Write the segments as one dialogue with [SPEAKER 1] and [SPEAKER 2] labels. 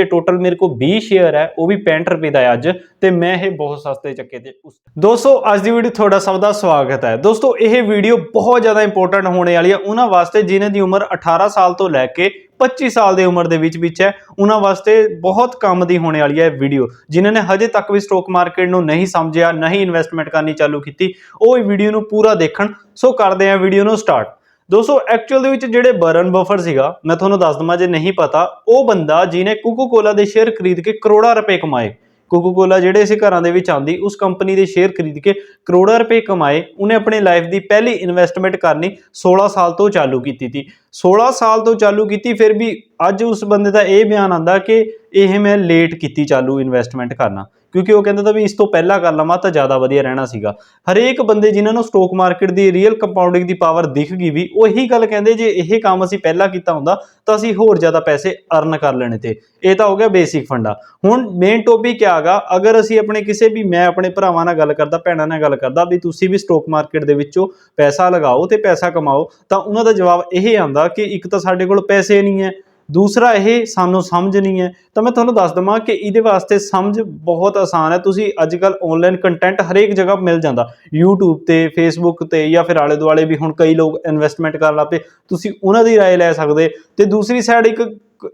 [SPEAKER 1] ਤੇ ਟੋਟਲ ਮੇਰੇ ਕੋਲ 20 ਸ਼ੇਅਰ ਹੈ, ਉਹ ਵੀ 65 ਰੁਪਏ ਦਾ ਅੱਜ ਤੇ ਮੈਂ ਇਹ ਬਹੁਤ ਸਸਤੇ ਚੱਕੇ ਤੇ ਉਸ ਦੋਸਤੋ, ਅੱਜ ਦੀ ਵੀਡੀਓ ਤੁਹਾਡਾ ਸਭ ਦਾ ਸਵਾਗਤ ਹੈ। ਦੋਸਤੋ, ਇਹ ਵੀਡੀਓ ਬਹੁਤ ਜ਼ਿਆਦਾ ਇੰਪੋਰਟੈਂਟ ਹੋਣੇ ਵਾਲੀ ਹੈ। ਉਹਨਾਂ ਵਾਸਤੇ ਜਿਨ੍ਹਾਂ ਦੀ ਉਮਰ 18 ਸਾਲ ਤੋਂ ਲੈ ਕੇ 25 ਸਾਲ ਦੀ ਉਮਰ ਦੇ ਵਿੱਚ ਵਿੱਚ ਹੈ, ਉਹਨਾਂ ਵਾਸਤੇ ਬਹੁਤ ਕੰਮ ਦੀ ਹੋਣੇ ਵਾਲੀ ਹੈ ਵੀਡੀਓ ਜਿਨ੍ਹਾਂ ਨੇ ਹਜੇ ਤੱਕ ਵੀ ਸਟਾਕ ਮਾਰਕੀਟ ਨੂੰ ਨਹੀਂ ਸਮਝਿਆ, ਨਹੀਂ ਇਨਵੈਸਟਮੈਂਟ ਕਰਨੀ ਚਾਲੂ ਕੀਤੀ, ਉਹ ਇਹ ਵੀਡੀਓ ਨੂੰ ਪੂਰਾ ਦੇਖਣ। ਸੋ ਕਰਦੇ ਹਾਂ ਵੀਡੀਓ ਨੂੰ ਸਟਾਰਟ ਦੋਸਤੋ ਐਕਚੁਅਲ ਦੇ ਵਿੱਚ ਜਿਹੜੇ ਬਰਨ ਬਫਰ ਸੀਗਾ, ਮੈਂ ਤੁਹਾਨੂੰ ਦੱਸ ਦਵਾਂ, ਜੇ ਨਹੀਂ ਪਤਾ, ਉਹ ਬੰਦਾ ਜਿਹਨੇ ਕੋਕੋ ਕੋਲਾ ਦੇ ਸ਼ੇਅਰ ਖਰੀਦ ਕੇ ਕਰੋੜਾਂ ਰੁਪਏ ਕਮਾਏ। ਕੋਕੋ ਕੋਲਾ ਜਿਹੜੇ ਅਸੀਂ ਘਰਾਂ ਦੇ ਵਿੱਚ ਆਂਦੀ ਉਸ ਕੰਪਨੀ ਦੇ ਸ਼ੇਅਰ ਖਰੀਦ ਕੇ ਕਰੋੜਾਂ ਰੁਪਏ ਕਮਾਏ, ਉਹਨੇ ਆਪਣੀ ਲਾਈਫ ਦੀ ਪਹਿਲੀ ਇਨਵੈਸਟਮੈਂਟ ਕਰਨੀ 16 ਸਾਲ ਤੋਂ ਚਾਲੂ ਕੀਤੀ ਸੀ 16 ਸਾਲ ਤੋਂ ਚਾਲੂ ਕੀਤੀ, ਫਿਰ ਵੀ ਅੱਜ ਉਸ ਬੰਦੇ ਦਾ ਇਹ ਬਿਆਨ ਆਂਦਾ ਕਿ ਇਹ ਮੈਂ ਲੇਟ ਕੀਤੀ ਚਾਲੂ ਇਨਵੈਸਟਮੈਂਟ ਕਰਨਾ। ਕਿਉਂਕਿ ਉਹ ਕਹਿੰਦਾ ਤਾਂ ਵੀ ਇਸ ਤੋਂ ਪਹਿਲਾਂ ਕਰ ਲਵਾਂ ਤਾਂ ਜ਼ਿਆਦਾ ਵਧੀਆ ਰਹਿਣਾ ਸੀਗਾ। ਹਰੇਕ ਬੰਦੇ ਜਿਨ੍ਹਾਂ ਨੂੰ ਸਟਾਕ ਮਾਰਕੀਟ ਦੀ ਰੀਅਲ ਕੰਪਾਊਂਡਿੰਗ ਦੀ ਪਾਵਰ ਦਿਖ ਗਈ ਵੀ, ਉਹ ਇਹੀ ਗੱਲ ਕਹਿੰਦੇ ਜੇ ਇਹ ਕੰਮ ਅਸੀਂ ਪਹਿਲਾਂ ਕੀਤਾ ਹੁੰਦਾ ਤਾਂ ਅਸੀਂ ਹੋਰ ਜ਼ਿਆਦਾ ਪੈਸੇ ਅਰਨ ਕਰ ਲੈਣੇ ਤੇ। ਇਹ ਤਾਂ ਹੋ ਗਿਆ ਬੇਸਿਕ ਫੰਡਾ। ਹੁਣ ਮੇਨ ਟੌਪਿਕ ਆ ਗਾ ਅਗਰ ਅਸੀਂ ਆਪਣੇ ਕਿਸੇ ਵੀ, ਮੈਂ ਆਪਣੇ ਭਰਾਵਾਂ ਨਾਲ ਗੱਲ ਕਰਦਾ, ਭੈਣਾਂ ਨਾਲ ਗੱਲ ਕਰਦਾ ਵੀ ਤੁਸੀਂ ਵੀ ਸਟਾਕ ਮਾਰਕੀਟ ਦੇ ਵਿੱਚੋਂ ਪੈਸਾ ਲਗਾਓ ਤੇ ਪੈਸਾ ਕਮਾਓ, ਤਾਂ ਉਹਨਾਂ ਦਾ ਜਵਾਬ ਇਹ ਆਂਦਾ ਕਿ ਇੱਕ ਤਾਂ ਸਾਡੇ ਕੋਲ ਪੈਸੇ ਨਹੀਂ ਹੈ। ਦੂਸਰਾ ਇਹ ਸਾਨੂੰ ਸਮਝ ਨਹੀਂ ਹੈ ਤਾਂ ਮੈਂ ਤੁਹਾਨੂੰ ਦੱਸ ਦਵਾਂ ਕਿ ਇਹਦੇ ਵਾਸਤੇ ਸਮਝ ਬਹੁਤ ਆਸਾਨ ਹੈ ਤੁਸੀਂ ਅੱਜ ਕੱਲ ਆਨਲਾਈਨ ਕੰਟੈਂਟ ਹਰੇਕ ਜਗ੍ਹਾ ਮਿਲ ਜਾਂਦਾ YouTube ਤੇ Facebook ਤੇ ਜਾਂ ਫਿਰ ਆਲੇ ਦੁਆਲੇ ਵੀ ਹੁਣ ਕਈ ਲੋਕ ਇਨਵੈਸਟਮੈਂਟ ਕਰਨ ਲੱਗ ਪਏ ਤੁਸੀਂ ਉਹਨਾਂ ਦੀ رائے ਲੈ ਸਕਦੇ ਤੇ ਦੂਸਰੀ ਸਾਈਡ ਇੱਕ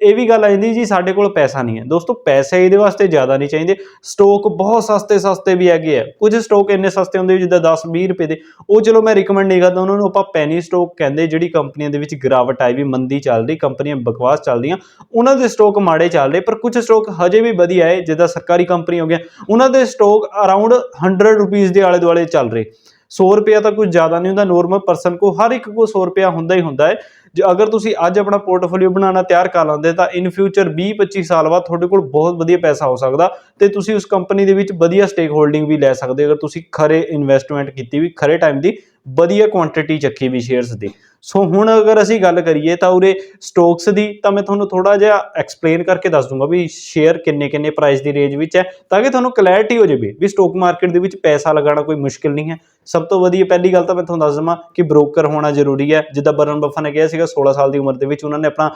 [SPEAKER 1] ਇਹ ਵੀ ਗੱਲ ਆ ਜਾਂਦੀ ਜੀ, ਸਾਡੇ ਕੋਲ ਪੈਸਾ ਨਹੀਂ ਹੈ। ਦੋਸਤੋ, ਪੈਸੇ ਇਹਦੇ ਵਾਸਤੇ ਜ਼ਿਆਦਾ ਨਹੀਂ ਚਾਹੀਦੇ। ਸਟਾਕ ਬਹੁਤ ਸਸਤੇ ਸਸਤੇ ਵੀ ਹੈਗੇ ਆ। ਕੁਝ ਸਟਾਕ ਇੰਨੇ ਸਸਤੇ ਹੁੰਦੇ ਵੀ ਜਿੱਦਾਂ 10 20 ਰੁਪਏ ਦੇ। ਉਹ ਚਲੋ ਮੈਂ ਰეკਮੈਂਡ ਨਹੀਂ ਕਰਦਾ, ਉਹਨਾਂ ਨੂੰ ਆਪਾਂ ਪੈਨੀ ਸਟਾਕ ਕਹਿੰਦੇ, ਜਿਹੜੀ ਕੰਪਨੀਆਂ ਦੇ ਵਿੱਚ ਗਿਰਾਵਟ ਆਈ ਵੀ ਮੰਦੀ ਚੱਲ ਰਹੀ, ਕੰਪਨੀਆਂ ਬਕਵਾਸ ਚੱਲਦੀਆਂ ਉਹਨਾਂ ਦੇ ਸਟਾਕ ਮਾੜੇ ਚੱਲ ਰਹੇ, ਪਰ ਕੁਝ ਸਟਾਕ ਹਜੇ ਵੀ ਵਧੀਆ ਹੈ, ਜਿੱਦਾਂ ਸਰਕਾਰੀ ਕੰਪਨੀ ਹੋ ਗਿਆ ਉਹਨਾਂ ਦੇ ਸਟਾਕ ਅਰਾਊਂਡ 100 ਰੁਪੀਸ ਦੇ ਆਲੇ ਦੁਆਲੇ ਚੱਲ ਰਹੇ। 100 ਰੁਪਿਆ ਤਾਂ ਕੁਝ ਜ਼ਿਆਦਾ ਨਹੀਂ ਹੁੰਦਾ ਨੋਰਮਲ ਪਰਸਨ ਕੋ ਹਰ ਇੱਕ ਕੋ 100 ਰੁਪਿਆ ਹੁੰਦਾ ਹੀ ਹੁੰਦਾ ਹੈ। ਜੇ ਅਗਰ ਤੁਸੀਂ ਅੱਜ ਆਪਣਾ ਪੋਰਟਫੋਲੀਓ ਬਣਾਉਣਾ, ਤਿਆਰ ਕਰ ਲੈਂਦੇ ਤਾਂ ਇਨ ਫਿਊਚਰ 20 25 ਸਾਲ ਬਾਅਦ ਤੁਹਾਡੇ ਕੋਲ ਬਹੁਤ ਵਧੀਆ ਪੈਸਾ ਹੋ ਸਕਦਾ ਤੇ ਤੁਸੀਂ ਉਸ ਕੰਪਨੀ ਦੇ ਵਿੱਚ ਵਧੀਆ ਸਟੇਕ ਹੋਲਡਿੰਗ ਵੀ ਲੈ ਸਕਦੇ ਅਗਰ ਤੁਸੀਂ ਖਰੇ ਇਨਵੈਸਟਮੈਂਟ ਕੀਤੀ ਵੀ ਖਰੇ ਟਾਈਮ ਦੀ ਵਧੀਆ ਕੁਆਂਟੀਟੀ ਚੱਕੀ ਵੀ ਸ਼ੇਅਰਸ ਦੀ। ਸੋ ਹੁਣ ਅਗਰ ਅਸੀਂ ਗੱਲ ਕਰੀਏ ਤਾਂ ਉਰੇ ਸਟੋਕਸ ਦੀ, ਤਾਂ ਮੈਂ ਤੁਹਾਨੂੰ ਥੋੜਾ ਜਿਹਾ ਐਕਸਪਲੇਨ ਕਰਕੇ ਦੱਸ ਦੂੰਗਾ ਵੀ ਸ਼ੇਅਰ ਕਿੰਨੇ ਕਿੰਨੇ ਪ੍ਰਾਈਸ ਦੀ ਰੇਂਜ ਵਿੱਚ ਹੈ, ਤਾਂ ਕਿ ਤੁਹਾਨੂੰ ਕਲੈਰਿਟੀ ਹੋ ਜਾਵੇ ਵੀ ਸਟਾਕ ਮਾਰਕੀਟ ਦੇ ਵਿੱਚ ਪੈਸਾ ਲਗਾਉਣਾ ਕੋਈ ਮੁਸ਼ਕਿਲ ਨਹੀਂ ਹੈ। ਸਭ ਤੋਂ ਵਧੀਆ ਪਹਿਲੀ ਗੱਲ ਤਾਂ ਮੈਂ ਤੁਹਾਨੂੰ ਦੱਸ ਦਵਾਂ ਕਿ ਬ੍ਰੋਕਰ ਹੋਣਾ ਜ਼ਰੂਰੀ ਹੈ। ਜਿੱਦਾਂ ਬਰਨ ਬੱਫਾ ਨੇ ਕਿਹਾ ਸੀਗਾ 16 ਸਾਲ ਦੀ ਉਮਰ ਦੇ ਵਿੱਚ ਉਹਨਾਂ ਨੇ ਆਪਣਾ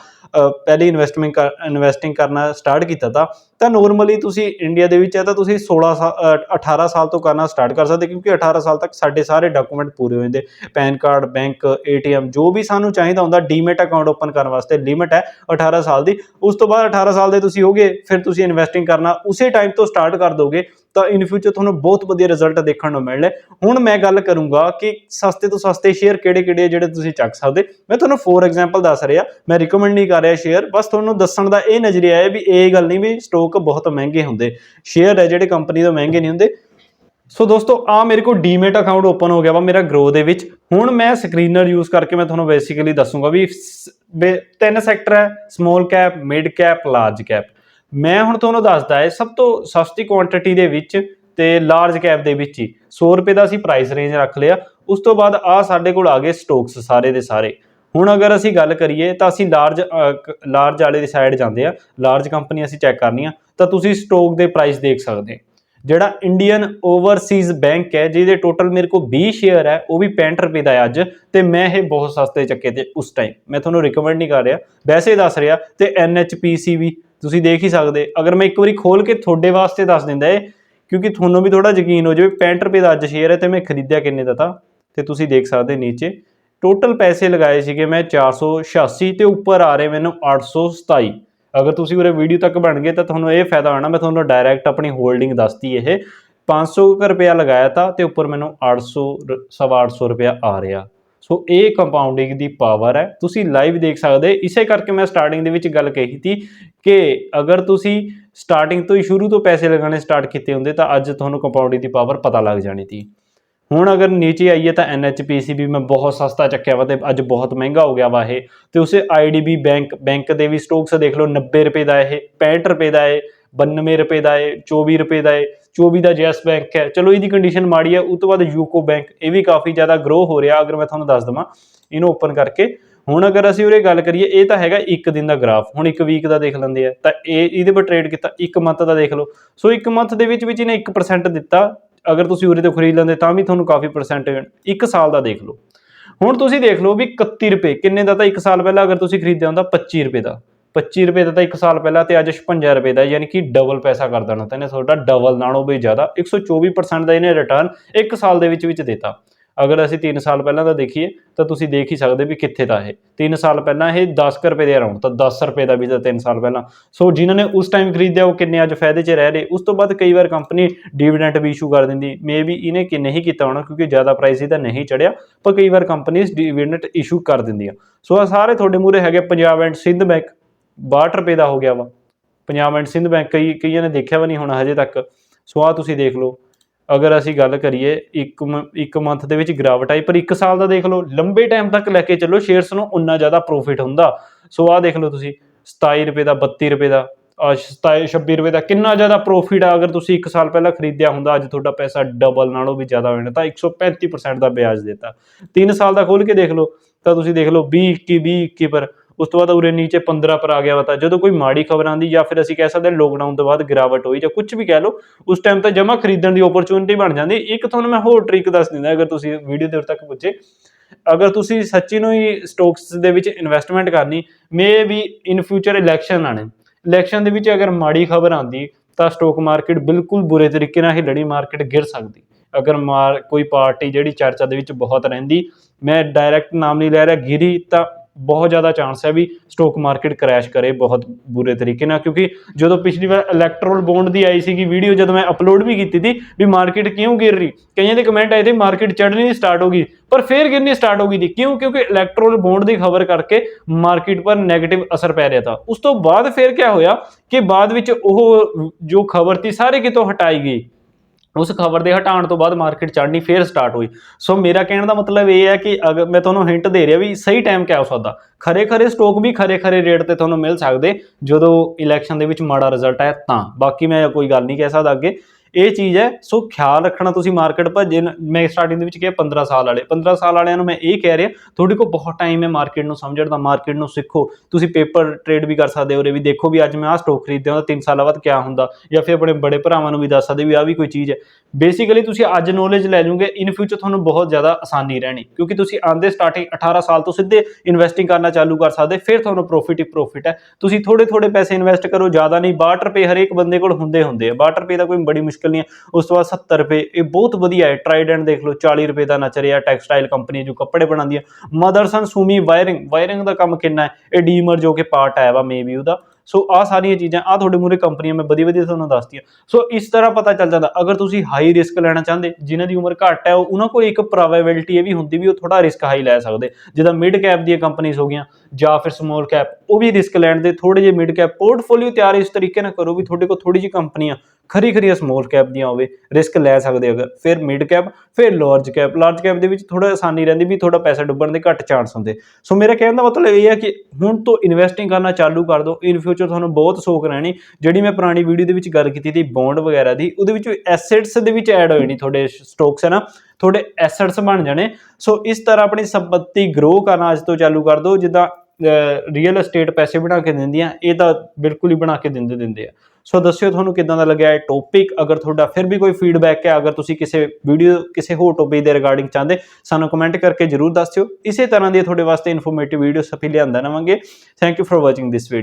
[SPEAKER 1] ਪਹਿਲੀ ਇਨਵੈਸਟਮੈਂਟ ਇਨਵੈਸਟਿੰਗ ਕਰਨਾ ਸਟਾਰਟ ਕੀਤਾ ਤਾਂ। ਤਾਂ ਨੋਰਮਲੀ ਤੁਸੀਂ ਇੰਡੀਆ ਦੇ ਵਿੱਚ ਹੈ ਤਾਂ ਤੁਸੀਂ 16 ਸਾਲ 18 ਸਾਲ ਤੋਂ ਕਰਨਾ ਸਟਾਰਟ ਕਰ ਸਕਦੇ ਕਿਉਂਕਿ 18 ਸਾਲ ਤੱਕ ਸਾਡੇ ਸਾਰੇ ਡਾਕੂਮੈਂਟ ਪੂਰੇ ਹੋ ਜਾਂਦੇ ਪੈਨ ਕਾਰਡ, ਬੈਂਕ, ਏਟੀਐਮ, ਜੋ ਵੀ ਸਾਨੂੰ ਚਾਹੀਦਾ ਹੁੰਦਾ, ਡੀਮੈਟ ਅਕਾਊਂਟ ਓਪਨ ਕਰਨ ਵਾਸਤੇ ਲਿਮਿਟ ਹੈ 18 ਸਾਲ ਦੀ। ਉਸ ਤੋਂ ਬਾਅਦ 18 ਸਾਲ ਦੇ ਤੁਸੀਂ ਹੋਗੇ, ਫਿਰ ਤੁਸੀਂ ਇਨਵੈਸਟਿੰਗ ਕਰਨਾ, ਉਸੇ ਟਾਈਮ ਤੋਂ ਸਟਾਰਟ ਕਰ ਦੋਗੇ, ਤਾਂ ਇਨ ਫਿਊਚਰ ਤੁਹਾਨੂੰ ਬਹੁਤ ਵਧੀਆ ਰਿਜ਼ਲਟ ਦੇਖਣ ਨੂੰ ਮਿਲਣੇ। ਹੁਣ ਮੈਂ ਗੱਲ ਕਰੂੰਗਾ ਕਿ ਸਸਤੇ ਤੋਂ ਸਸਤੇ ਸ਼ੇਅਰ ਕਿਹੜੇ-ਕਿਹੜੇ ਜਿਹੜੇ ਤੁਸੀਂ ਚੱਕ ਸਕਦੇ। ਮੈਂ ਤੁਹਾਨੂੰ ਫੋਰ ਐਗਜ਼ਾਮਪਲ ਦੱਸ ਰਿਹਾ, ਮੈਂ ਰეკਮੈਂਡ ਨਹੀਂ ਕਰ ਰਿਹਾ ਸ਼ੇਅਰ ਬਸ ਤੁਹਾਨੂੰ ਦੱਸਣ ਦਾ ਇਹ ਨਜ਼ਰੀਆ ਹੈ ਵੀ ਇਹ ਗੱਲ ਨਹੀਂ ਵੀ ਸਟਾਕ ਬਹੁਤ ਮਹਿੰਗੇ ਹੁੰਦੇ। ਸ਼ੇਅਰ ਹੈ ਜਿਹੜੇ ਕੰਪਨੀ ਦੇ ਮਹਿੰਗੇ ਨਹੀਂ ਹੁੰਦੇ। ਸੋ ਦੋਸਤੋ, ਆ ਮੇਰੇ ਕੋਲ ਡੀਮੇਟ ਅਕਾਊਂਟ ਓਪਨ ਹੋ ਗਿਆ ਵਾ ਮੇਰਾ ਗਰੋ ਦੇ ਵਿੱਚ। ਹੁਣ ਮੈਂ ਸਕਰੀਨਰ ਯੂਜ਼ ਕਰਕੇ ਮੈਂ ਤੁਹਾਨੂੰ ਬੇਸਿਕਲੀ ਦੱਸੂਗਾ ਵੀ ਤਿੰਨ ਸੈਕਟਰ ਹੈ small cap mid cap large cap ਮੈਂ ਹੁਣ ਤੁਹਾਨੂੰ ਦੱਸਦਾ ਹੈ ਸਭ ਤੋਂ ਸਸਤੀ ਕੁਆਂਟੀਟੀ ਦੇ ਵਿੱਚ ਤੇ ਲਾਰਜ ਕੈਪ ਦੇ ਵਿੱਚ ਹੀ। 100 ਰੁਪਏ ਦਾ ਅਸੀਂ ਪ੍ਰਾਈਸ ਰੇਂਜ ਰੱਖ ਲਿਆ। ਉਸ ਤੋਂ ਬਾਅਦ ਆ ਸਾਡੇ ਕੋਲ ਆ ਗਏ ਸਟਾਕਸ ਸਾਰੇ ਦੇ ਸਾਰੇ। ਹੁਣ ਅਗਰ ਅਸੀਂ ਗੱਲ ਕਰੀਏ ਤਾਂ ਅਸੀਂ ਲਾਰਜ ਲਾਰਜ ਵਾਲੇ ਦੀ ਸਾਈਡ ਜਾਂਦੇ ਆ। ਲਾਰਜ ਕੰਪਨੀ ਅਸੀਂ ਚੈੱਕ ਕਰਨੀਆਂ, ਤਾਂ ਤੁਸੀਂ ਸਟਾਕ ਦੇ ਪ੍ਰਾਈਸ ਦੇਖ ਸਕਦੇ ਜਿਹੜਾ ਇੰਡੀਅਨ ਓਵਰਸੀਜ਼ ਬੈਂਕ ਹੈ, ਜਿਹਦੇ ਟੋਟਲ ਮੇਰੇ ਕੋਲ 20 ਸ਼ੇਅਰ ਹੈ, ਉਹ ਵੀ 65 ਰੁਪਏ ਦਾ ਹੈ ਅੱਜ, ਤੇ ਮੈਂ ਇਹ ਬਹੁਤ ਸਸਤੇ ਚੱਕੇ ਤੇ ਉਸ ਟਾਈਮ ਮੈਂ ਤੁਹਾਨੂੰ ਰეკਮੈਂਡ ਨਹੀਂ ਕਰ ਰਿਹਾ, ਵੈਸੇ ਦੱਸ ਰਿਹਾ, ਤੇ NHPC ਵੀ, ਤੁਸੀਂ ਦੇਖ ਹੀ ਸਕਦੇ। ਅਗਰ ਮੈਂ ਇੱਕ ਵਾਰੀ ਖੋਲ ਕੇ ਤੁਹਾਡੇ ਵਾਸਤੇ ਦੱਸ ਦਿੰਦਾ ਏ ਕਿਉਂਕਿ ਤੁਹਾਨੂੰ ਵੀ ਥੋੜਾ ਯਕੀਨ ਹੋ ਜਾਵੇ 65 ਰੁਪਏ ਦਾ ਅੱਜ ਸ਼ੇਅਰ ਹੈ ਤੇ ਮੈਂ ਖਰੀਦਿਆ ਕਿੰਨੇ ਦਾ ਤਾਂ, ਤੇ ਤੁਸੀਂ ਦੇਖ ਸਕਦੇ ਨੀਚੇ। ਟੋਟਲ ਪੈਸੇ ਲਗਾਏ ਸੀਗੇ ਮੈਂ 486 ਤੇ ਉੱਪਰ ਆ ਰਹੇ ਮੈਨੂੰ 827 ਅਗਰ ਤੁਸੀਂ ਉਰੇ ਵੀਡੀਓ ਤੱਕ ਬਣ ਗਏ ਤਾਂ ਤੁਹਾਨੂੰ ਇਹ ਫਾਇਦਾ ਹੋਣਾ, ਮੈਂ ਤੁਹਾਨੂੰ ਡਾਇਰੈਕਟ ਆਪਣੀ ਹੋਲਡਿੰਗ ਦੱਸਤੀ ਇਹ। 500 ਕੁ ਰੁਪਇਆ ਲਗਾਇਆ ਤਾਂ ਤੇ ਉੱਪਰ ਮੈਨੂੰ 800 ਰ- ਸਵਾ 800 ਰੁਪਇਆ ਆ ਰਿਹਾ। ਸੋ ਇਹ ਕੰਪਾਊਂਡਿੰਗ ਦੀ ਪਾਵਰ ਹੈ। ਤੁਸੀਂ ਲਾਈਵ ਦੇਖ ਸਕਦੇ ਇਸੇ ਕਰਕੇ ਮੈਂ ਸਟਾਰਟਿੰਗ ਦੇ ਵਿੱਚ ਗੱਲ ਕਹੀ ਸੀ ਕਿ ਅਗਰ ਤੁਸੀਂ ਸਟਾਰਟਿੰਗ ਤੋਂ ਹੀ ਸ਼ੁਰੂ ਤੋਂ ਪੈਸੇ ਲਗਾਉਣੇ ਸਟਾਰਟ ਕੀਤੇ ਹੁੰਦੇ ਤਾਂ ਅੱਜ ਤੁਹਾਨੂੰ ਕੰਪਾਊਂਡਿੰਗ ਦੀ ਪਾਵਰ ਪਤਾ ਲੱਗ ਜਾਣੀ ਸੀ। ਹੁਣ ਅਗਰ ਨੀਚੇ ਆਈਏ ਤਾਂ NHPC ਵੀ ਮੈਂ ਬਹੁਤ ਸਸਤਾ ਚੱਕਿਆ ਵਾ ਤੇ ਅੱਜ ਬਹੁਤ ਮਹਿੰਗਾ ਹੋ ਗਿਆ ਵਾ ਇਹ। ਤੇ ਉਸੇ IDB ਬੈਂਕ ਬੈਂਕ ਦੇ ਵੀ ਸਟਾਕਸ ਦੇਖ ਲਓ 90 ਰੁਪਏ ਦਾ ਇਹ 65 ਰੁਪਏ ਦਾ ਇਹ 92 ਰੁਪਏ ਦਾ ਏ 24 ਰੁਪਏ ਦਾ ਏ 24 ਦਾ ਜੈਸ ਬੈਂਕ ਹੈ। ਚਲੋ ਇਹਦੀ ਕੰਡੀਸ਼ਨ ਮਾੜੀ ਹੈ ਉਸ ਤੋਂ ਬਾਅਦ ਯੂਕੋ ਬੈਂਕ, ਇਹ ਵੀ ਕਾਫੀ ਜ਼ਿਆਦਾ ਗਰੋ ਹੋ ਰਿਹਾ। ਅਗਰ ਮੈਂ ਤੁਹਾਨੂੰ ਦੱਸ ਦਵਾਂ, ਇਹਨੂੰ ਓਪਨ ਕਰਕੇ, ਹੁਣ ਅਗਰ ਅਸੀਂ ਉਰੇ ਗੱਲ ਕਰੀਏ, ਇਹ ਤਾਂ ਹੈਗਾ ਇੱਕ ਦਿਨ ਦਾ ਗ੍ਰਾਫ। ਹੁਣ ਇੱਕ ਵੀਕ ਦਾ ਦੇਖ ਲੈਂਦੇ ਆ। ਤਾਂ ਇਹ, ਇਹਦੇ ਪਰ ਟ੍ਰੇਡ ਕੀਤਾ, ਇੱਕ ਮੰਥ ਦਾ ਦੇਖ ਲਓ। ਸੋ ਇੱਕ ਮੰਥ ਦੇ ਵਿੱਚ ਵਿੱਚ ਇਹਨੇ 1% ਦਿੱਤਾ। ਅਗਰ ਤੁਸੀਂ ਉਰੇ ਤੋਂ ਖਰੀਦ ਲੈਂਦੇ ਤਾਂ ਵੀ ਤੁਹਾਨੂੰ ਕਾਫੀ ਪਰਸੈਂਟ ਇੱਕ ਸਾਲ ਦਾ ਦੇਖ ਲਓ। ਹੁਣ ਤੁਸੀਂ ਦੇਖ ਲਓ ਵੀ 31 ਰੁਪਏ, ਕਿੰਨੇ ਦਾ ਤਾਂ ਇੱਕ ਸਾਲ ਪਹਿਲਾਂ ਅਗਰ ਤੁਸੀਂ ਖਰੀਦਿਆ ਹੁੰਦਾ 25 ਰੁਪਏ ਦਾ। 25 ਰੁਪਏ ਦਾ ਤਾਂ 1 ਸਾਲ ਪਹਿਲਾਂ ਤੇ ਅੱਜ 56 ਰੁਪਏ ਦਾ, ਯਾਨੀ ਕਿ ਡਬਲ ਪੈਸਾ ਕਰ ਦੇਣਾ ਤਾਂ ਇਹਨੇ ਤੁਹਾਡਾ ਡਬਲ ਨਾਲੋਂ ਵੀ ਜ਼ਿਆਦਾ। 124% ਦਾ ਇਹਨੇ ਰਿਟਰਨ 1 ਸਾਲ ਦੇ ਵਿੱਚ ਵਿੱਚ ਦਿੱਤਾ। ਅਗਰ ਅਸੀਂ 3 ਸਾਲ ਪਹਿਲਾਂ ਦਾ ਦੇਖੀਏ, ਤਾਂ ਤੁਸੀਂ ਦੇਖ ਹੀ ਸਕਦੇ ਵੀ ਕਿੱਥੇ ਦਾ ਇਹ। 3 ਸਾਲ ਪਹਿਲਾਂ ਇਹ 10 ਕੁ ਰੁਪਏ ਦੇ ਅਰਾਊਂਡ ਤਾਂ 10 ਰੁਪਏ ਦਾ ਵੀ ਤਾਂ 3 ਸਾਲ ਪਹਿਲਾਂ। ਸੋ ਜਿਨ੍ਹਾਂ ਨੇ ਉਸ ਟਾਈਮ ਖਰੀਦਿਆ, ਉਹ ਕਿੰਨੇ ਅੱਜ ਫਾਇਦੇ 'ਚ ਰਹਿ ਰਹੇ? ਉਸ ਤੋਂ ਬਾਅਦ ਕਈ ਵਾਰ ਕੰਪਨੀ ਡਿਵੀਡੈਂਟ ਵੀ ਇਸ਼ੂ ਕਰ ਦਿੰਦੀ। ਮੇ ਵੀ ਇਹਨੇ ਕਿ ਨਹੀਂ ਕੀਤਾ ਹੋਣਾ, ਕਿਉਂਕਿ ਜ਼ਿਆਦਾ ਪ੍ਰਾਈਸ ਇਹਦਾ ਨਹੀਂ ਚੜਿਆ, ਪਰ ਕਈ ਵਾਰ ਕੰਪਨੀਆਂ ਡਿਵੀਡੈਂਟ ਇਸ਼ੂ ਕਰ ਦਿੰਦੀਆਂ। ਸੋ ਆ ਸਾਰੇ ਤੁਹਾਡੇ ਮੂਰੇ ਹੈਗੇ ਪੰਜਾਬ ਐਂਡ ਸਿੰਧ ਬੈਂਕ 62 ਰੁਪਏ ਦਾ ਹੋ ਗਿਆ ਵਾ। ਪੰਜਾਬ ਐਂਡ ਸਿੰਧ ਬੈਂਕ ਕਈ, ਕਈਆਂ ਨੇ ਦੇਖਿਆ ਵੀ ਨਹੀਂ ਹੋਣਾ ਹਜੇ ਤੱਕ। ਸੋ ਆ ਤੁਸੀਂ ਦੇਖ ਲਓ। ਅਗਰ ਅਸੀਂ ਗੱਲ ਕਰੀਏ ਇੱਕ ਮ- ਇੱਕ ਮੰਥ ਦੇ ਵਿੱਚ ਗਿਰਾਵਟ ਆਈ, ਪਰ ਇੱਕ ਸਾਲ ਦਾ ਦੇਖ ਲਓ, ਲੰਬੇ ਟਾਈਮ ਤੱਕ ਲੈ ਕੇ ਚੱਲੋ ਸ਼ੇਅਰਸ ਨੂੰ ਉਨਾ ਜ਼ਿਆਦਾ ਪ੍ਰੋਫਿਟ ਹੁੰਦਾ। ਸੋ ਆਹ ਦੇਖ ਲਓ ਤੁਸੀਂ 27 ਰੁਪਏ ਦਾ 32 ਰੁਪਏ ਦਾ, ਆਹ 27 26 ਰੁਪਏ ਦਾ ਕਿੰਨਾ ਜ਼ਿਆਦਾ ਪ੍ਰੋਫਿਟ ਆ, ਅਗਰ ਤੁਸੀਂ 1 ਸਾਲ ਪਹਿਲਾਂ ਖਰੀਦਿਆ ਹੁੰਦਾ, ਅੱਜ ਤੁਹਾਡਾ ਪੈਸਾ ਡਬਲ ਨਾਲੋਂ ਵੀ ਜ਼ਿਆਦਾ ਹੋ ਜਾਣਾ ਤਾਂ 135% ਦਾ ਵਿਆਜ ਦਿੱਤਾ। 3 ਸਾਲ ਦਾ ਖੋਲ ਕੇ ਦੇਖ ਲਓ, ਤਾਂ ਤੁਸੀਂ ਦੇਖ ਲਓ 20 21 20 21 ਪਰ ਉਸ ਤੋਂ ਬਾਅਦ ਉਰੇ ਨੀਚੇ 15 ਪਰ ਆ ਗਿਆ ਵਾ ਤਾਂ ਜਦੋਂ ਕੋਈ ਮਾੜੀ ਖਬਰ ਆਂਦੀ ਜਾਂ ਫਿਰ ਅਸੀਂ ਕਹਿ ਸਕਦੇ ਹਾਂ ਲੋਕਡਾਊਨ ਤੋਂ ਬਾਅਦ ਗਿਰਾਵਟ ਹੋਈ ਜਾਂ ਕੁਝ ਵੀ ਕਹਿ ਲਓ, ਉਸ ਟਾਈਮ ਤਾਂ ਜਮਾ ਖਰੀਦਣ ਦੀ ਓਪਰਚੁਨਿਟੀ ਬਣ ਜਾਂਦੀ। ਇੱਕ ਤੁਹਾਨੂੰ ਮੈਂ ਹੋਰ ਟ੍ਰਿਕ ਦੱਸ ਦਿੰਦਾ ਅਗਰ ਤੁਸੀਂ ਵੀਡੀਓ ਦੇ ਤੱਕ ਪੁੱਛੇ ਅਗਰ ਤੁਸੀਂ ਸੱਚੀ ਨੂੰ ਹੀ ਸਟਾਕਸ ਦੇ ਵਿੱਚ ਇਨਵੈਸਟਮੈਂਟ ਕਰਨੀ maybe in future election ਆਣੇ ਇਲੈਕਸ਼ਨ ਦੇ ਵਿੱਚ ਅਗਰ ਮਾੜੀ ਖਬਰ ਆਂਦੀ ਤਾਂ ਸਟਾਕ ਮਾਰਕੀਟ ਬਿਲਕੁਲ ਬੁਰੇ ਤਰੀਕੇ ਨਾਲ ਹੀ ਲੜੀ ਮਾਰਕੀਟ ਗਿਰ ਸਕਦੀ। ਅਗਰ ਮਾਰ, ਕੋਈ ਪਾਰਟੀ ਜਿਹੜੀ ਚਰਚਾ ਦੇ ਵਿੱਚ ਬਹੁਤ ਰਹਿੰਦੀ, ਮੈਂ ਡਾਇਰੈਕਟ ਨਾਮ ਨਹੀਂ ਲੈ ਰਿਹਾ, ਗਿਰੀ ਤਾਂ ਬਹੁਤ ਜ਼ਿਆਦਾ ਚਾਂਸ ਹੈ ਵੀ ਸਟਾਕ ਮਾਰਕੀਟ ਕ੍ਰੈਸ਼ ਕਰੇ ਬਹੁਤ ਬੁਰੇ ਤਰੀਕੇ ਨਾਲ, ਕਿਉਂਕਿ ਜਦੋਂ ਪਿਛਲੀ ਵਾਰ ਇਲੈਕਟ੍ਰੋਲ ਬੌਂਡ ਦੀ ਆਈ ਸੀਗੀ ਵੀਡੀਓ ਜਦੋਂ ਮੈਂ ਅਪਲੋਡ ਵੀ ਕੀਤੀ ਸੀ ਵੀ ਮਾਰਕੀਟ ਕਿਉਂ ਗਿਰ ਰਹੀ, ਕਈਆਂ ਦੇ ਕਮੈਂਟ ਆਏ ਤੇ ਮਾਰਕੀਟ ਚੜ੍ਹਨੀ ਸਟਾਰਟ ਹੋ ਗਈ, ਪਰ ਫਿਰ ਗਿਰਨੀ ਸਟਾਰਟ ਹੋ ਗਈ ਦੀ ਕਿਉਂ? ਕਿਉਂਕਿ ਇਲੈਕਟ੍ਰੋਲ ਬੌਂਡ ਦੀ ਖਬਰ ਕਰਕੇ ਮਾਰਕੀਟ ਪਰ 네ਗੇਟਿਵ ਅਸਰ ਪੈ ਰਿਹਾ था ਉਸ ਤੋਂ ਬਾਅਦ ਫਿਰ ਕੀ ਹੋਇਆ ਕਿ ਬਾਅਦ ਵਿੱਚ ਉਹ ਜੋ ਖਬਰ ਸੀ, ਸਾਰੇ ਕਿਤੋਂ ਹਟਾਈ ਗਈ। ਉਸ ਖਬਰ ਦੇ ਹਟਾਉਣ ਤੋਂ ਬਾਅਦ ਮਾਰਕੀਟ ਚੜ੍ਹਨੀ ਫੇਰ ਸਟਾਰਟ ਹੋਈ। ਸੋ ਮੇਰਾ ਕਹਿਣ ਦਾ ਮਤਲਬ ਇਹ ਹੈ ਕਿ ਅਗਰ ਮੈਂ ਤੁਹਾਨੂੰ ਹਿੰਟ ਦੇ ਰਿਹਾ ਵੀ ਸਹੀ ਟਾਈਮ ਕਿਆ ਹੋ ਸਕਦਾ ਖਰੇ ਖਰੇ ਸਟਾਕ ਵੀ ਖਰੇ ਖਰੇ ਰੇਟ ਤੇ ਤੁਹਾਨੂੰ ਮਿਲ ਸਕਦੇ। ਜਦੋਂ ਇਲੈਕਸ਼ਨ ਦੇ ਵਿੱਚ ਮਾੜਾ ਰਿਜ਼ਲਟ ਹੈ ਤਾਂ। ਬਾਕੀ ਮੈਂ ਕੋਈ ਗੱਲ ਨਹੀਂ ਕਹਿ ਸਕਦਾ ਅੱਗੇ। ਇਹ ਚੀਜ਼ ਹੈ, ਸੋ ਖਿਆਲ ਰੱਖਣਾ ਤੁਸੀਂ ਮਾਰਕੀਟ ਪਰ ਜੇ ਮੈਂ ਸਟਾਰਟਿੰਗ ਦੇ ਵਿੱਚ ਕਿਹਾ 15 ਸਾਲ ਵਾਲੇ 15 ਸਾਲ ਵਾਲਿਆਂ ਨੂੰ ਮੈਂ ਇਹ ਕਹਿ ਰਿਹਾ, ਤੁਹਾਡੇ ਕੋਲ ਬਹੁਤ ਟਾਈਮ ਹੈ ਮਾਰਕੀਟ ਨੂੰ ਸਮਝਣ ਦਾ ਮਾਰਕੀਟ ਨੂੰ ਸਿੱਖੋ। ਤੁਸੀਂ ਪੇਪਰ ਟ੍ਰੇਡ ਵੀ ਕਰ ਸਕਦੇ ਹੋ, ਉਰੇ ਵੀ ਦੇਖੋ ਵੀ ਅੱਜ ਮੈਂ ਆਹ ਸਟਾਕ ਖਰੀਦਿਆ, ਉਹਦਾ 3 ਸਾਲਾਂ ਬਾਅਦ ਕੀ ਹੁੰਦਾ, ਜਾਂ ਫਿਰ ਆਪਣੇ ਬੜੇ ਭਰਾਵਾਂ ਨੂੰ ਵੀ ਦੱਸ ਸਕਦੇ ਵੀ ਆਹ ਵੀ ਕੋਈ ਚੀਜ਼ ਹੈ। ਬੇਸਿਕਲੀ ਤੁਸੀਂ ਅੱਜ ਨੌਲੇਜ ਲੈ ਜੂਗੇ ਇਨ ਫਿਊਚਰ ਤੁਹਾਨੂੰ ਬਹੁਤ ਜ਼ਿਆਦਾ ਆਸਾਨੀ ਰਹਿਣੀ, ਕਿਉਂਕਿ ਤੁਸੀਂ ਆਂਦੇ ਸਟਾਰਟਿੰਗ 18 ਸਾਲ ਤੋਂ ਸਿੱਧੇ ਇਨਵੈਸਟਿੰਗ ਕਰਨਾ ਚਾਲੂ ਕਰ ਸਕਦੇ, ਫਿਰ ਤੁਹਾਨੂੰ ਪ੍ਰੋਫਿਟ ਹੀ ਪ੍ਰੋਫਿਟ ਹੈ। ਤੁਸੀਂ ਥੋੜੇ ਥੋੜੇ ਪੈਸੇ ਇਨਵੈਸਟ ਕਰੋ, ਜ਼ਿਆਦਾ ਨਹੀਂ 62 ਰੁਪਏ ਹਰੇਕ ਬੰਦੇ ਕੋਲ ਹੁੰਦੇ ਹੁੰਦੇ ਆ 62 ਰੁਪਏ ਦਾ ਕੋਈ ਬੜੀ ਮੁਸ਼ਕਲ ਉਸ ਤੋਂ ਬਾਅਦ 70 ਰੁਪਏ, ਇਹ ਬਹੁਤ ਵਧੀਆ ਹੈ। ਟਰਾਈਡੈਂਟ ਦੇਖ ਲਓ 40 ਰੁਪਏ ਦਾ ਨਚ ਰਿਹਾ ਟੈਕਸਟਾਈਲ ਕੰਪਨੀ ਜੋ ਕੱਪੜੇ ਬਣਾਉਂਦੀ ਹੈ। ਮਦਰਸਨ ਸੂਮੀ ਵਾਇਰਿੰਗ ਵਾਇਰਿੰਗ ਦਾ ਕੰਮ ਕਿੰਨਾ ਹੈ? ਇਹ ਡੀਮਰ ਜੋ ਕਿ ਪਾਰਟ ਆਇਆ ਵਾ ਮੇ ਉਹਦਾ। ਸੋ ਆ ਸਾਰੀਆਂ ਚੀਜ਼ਾਂ ਆ ਤੁਹਾਡੇ ਮੂਰੇ ਕੰਪਨੀਆਂ ਮੈਂ ਵਧੀਆ ਵਧੀਆ ਤੁਹਾਨੂੰ ਦੱਸਤੀਆਂ ਸੋ ਇਸ ਤਰ੍ਹਾਂ ਪਤਾ ਚੱਲ ਜਾਂਦਾ। ਅਗਰ ਤੁਸੀਂ ਹਾਈ ਰਿਸਕ ਲੈਣਾ ਚਾਹੁੰਦੇ, ਜਿਨ੍ਹਾਂ ਦੀ ਉਮਰ ਘੱਟ ਹੈ ਉਹਨਾਂ ਕੋਲ ਇੱਕ ਪ੍ਰੋਬੇਬਿਲਿਟੀ ਇਹ ਵੀ ਹੁੰਦੀ ਵੀ ਉਹ ਥੋੜਾ ਰਿਸਕ ਹਾਈ ਲੈ ਸਕਦੇ। ਜਿੱਦਾਂ ਮਿਡ ਕੈਪ ਦੀਆਂ ਕੰਪਨੀਆਂ ਹੋ ਗਈਆਂ, ਜਾਂ ਫਿਰ ਸਮਾਲ ਕੈਪ ਉਹ ਵੀ ਰਿਸਕ ਲੈਣ ਦੇ। ਥੋੜੇ ਜਿਹੇ ਮਿਡ ਕੈਪ ਪੋਰਟਫੋਲੀਓ ਤਿਆਰ ਇਸ ਤਰੀਕੇ ਨਾਲ ਕਰੋ ਵੀ ਤੁਹਾਡੇ ਕੋਲ ਥੋੜੀ ਜਿਹੀ ਕੰਪਨੀਆਂ ਖਰੀ ਖਰੀਆਂ ਸਮਾਲ ਕੈਪ ਦੀਆਂ ਹੋਵੇ ਰਿਸਕ ਲੈ ਸਕਦੇ ਅਗਰ ਫਿਰ ਮਿਡ ਕੈਪ ਫਿਰ ਲਾਰਜ ਕੈਪ ਲਾਰਜ ਕੈਪ ਦੇ ਵਿੱਚ ਥੋੜਾ ਆਸਾਨੀ ਰਹਿੰਦੀ ਵੀ ਥੋੜਾ ਪੈਸਾ ਡੁੱਬਣ ਦੇ ਘੱਟ ਚਾਂਸ ਹੁੰਦੇ। ਸੋ ਮੇਰਾ ਕਹਿਣ ਦਾ ਮਤਲਬ ਇਹ ਹੈ ਕਿ ਹੁਣ ਤੋਂ ਇਨਵੈਸਟਿੰਗ ਕਰਨਾ ਚਾਲੂ ਕਰ ਦਿਓ। ਇਨ ਫਿਊਚਰ ਤੁਹਾਨੂੰ ਬਹੁਤ ਸੋਖ ਰਹਿਣੀ। ਜਿਹੜੀ ਮੈਂ ਪੁਰਾਣੀ ਵੀਡੀਓ ਦੇ ਵਿੱਚ ਗੱਲ ਕੀਤੀ ਸੀ ਬੌਂਡ ਵਗੈਰਾ ਦੀ, ਉਹਦੇ ਵਿੱਚ ਐਸੈਟਸ ਦੇ ਵਿੱਚ ਐਡ ਹੋ ਜਾਣੀ ਤੁਹਾਡੇ ਸਟਾਕਸ ਹੈ ਨਾ? ਤੁਹਾਡੇ ਐਸੈਟਸ ਬਣ ਜਾਣੇ। ਸੋ ਇਸ ਤਰ੍ਹਾਂ ਆਪਣੀ ਸੰਪਤੀ ਗਰੋ ਕਰਨਾ ਅੱਜ ਤੋਂ ਚਾਲੂ ਕਰ ਦਿਓ। ਜਿੱਦਾਂ ਰੀਅਲ ਏਸਟੇਟ ਪੈਸੇ ਬਣਾ ਕੇ ਦਿੰਦੀਆਂ, ਇਹ ਤਾਂ ਬਿਲਕੁਲ ਹੀ ਬਣਾ ਕੇ ਦਿੰਦੇ ਦਿੰਦੇ ਆ। ਸੋ ਦੱਸਿਓ ਤੁਹਾਨੂੰ ਕਿਦਾਂ ਦਾ ਲੱਗਿਆ ਇਹ ਟੌਪਿਕ ਅਗਰ ਤੁਹਾਡਾ ਫਿਰ ਵੀ ਕੋਈ ਫੀਡਬੈਕ ਹੈ, ਅਗਰ ਤੁਸੀਂ ਕਿਸੇ ਵੀਡੀਓ ਕਿਸੇ ਹੋਰ ਟੌਪਿਕ ਦੇ ਰਿਗਾਰਡਿੰਗ ਚਾਹੁੰਦੇ, ਸਾਨੂੰ ਕਮੈਂਟ ਕਰਕੇ ਜਰੂਰ ਦੱਸਿਓ। ਇਸੇ ਤਰ੍ਹਾਂ ਦੀ ਤੁਹਾਡੇ ਵਾਸਤੇ ਇਨਫੋਰਮੇਟਿਵ ਵੀਡੀਓ ਸਫੀ ਲਿਆਂਦਾ ਰਵਾਂਗੇ। Thank you for watching this video